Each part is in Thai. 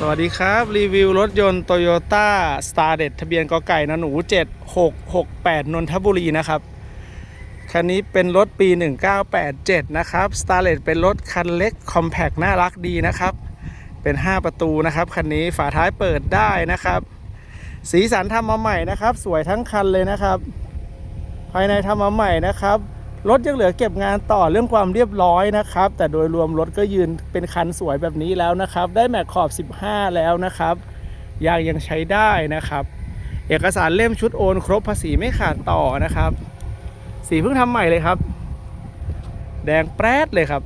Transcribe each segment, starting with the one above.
สวัสดีครับ รีวิวรถยนต์ Toyota s t a r d e t ทะเบียนกอไก่นหนู 7668 นนทบุรีนะครับ คันนี้เป็นรถปี 1987 นะครับ s t a r l e t เป็นรถคันเล็กคอมแพคน่ารักดีนะครับ เป็น 5 ประตูนะครับ คันนี้ฝาท้ายเปิดได้นะครับ สีสันทำมาใหม่นะครับ สวยทั้งคันเลยนะครับ ภายในทำมาใหม่นะครับ รถยังเหลือเก็บงานต่อเรื่องความเรียบร้อยนะครับ แต่โดยรวมรถก็ยืนเป็นคันสวยแบบนี้แล้วนะครับ ได้แม็กขอบ 15 แล้วนะครับยางยังใช้ได้นะครับ เอกสารเล่มชุดโอน ครบภาษีไม่ขาดต่อนะครับ สีเพิ่งทำใหม่เลยครับ แดงแปรดเลยครับ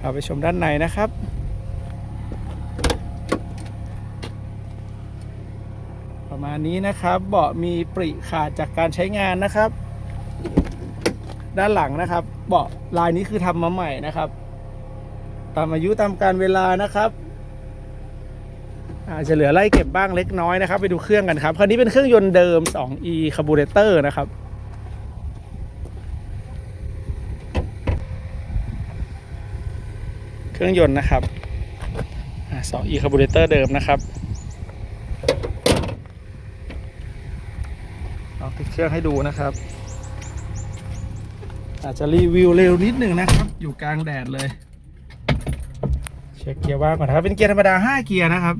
เอาไปชมด้านในนะครับ ประมาณนี้นะครับ เบาะมีปริขาดจากการใช้งานนะครับ ด้านหลังนะครับ เบาะลายนี้คือทำมาใหม่นะครับ ตามอายุตามการเวลานะครับอาจจะเหลือไล่เก็บบ้างเล็กน้อยนะครับ ไปดูเครื่องกันครับคันนี้เป็นเครื่องยนต์เดิม 2e carburetor นะครับเครื่องยนต์นะครับอ่า 2e carburetor เดิมนะครับลองติดเครื่องให้ดูนะครับ อาจจะรีวิวเร็วนิดหนึ่งนะครับ อยู่กลางแดดเลย เช็คเกียร์ว่างก่อนครับ เป็นเกียร์ธรรมดา 5 เกียร์นะครับ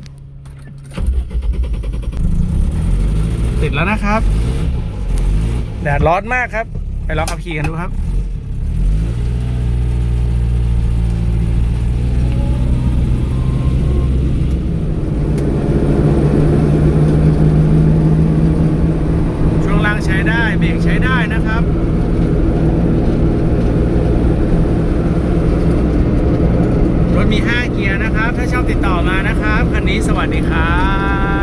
ติดแล้วนะครับ แดดร้อนมากครับ ไปลองขับขี่กันดูครับช่วงล่างใช้ได้เบรกใช้ได้นะครับ รถมี 5 เกียร์ นะครับ ถ้าชอบติดต่อมานะครับ คันนี้สวัสดีครับ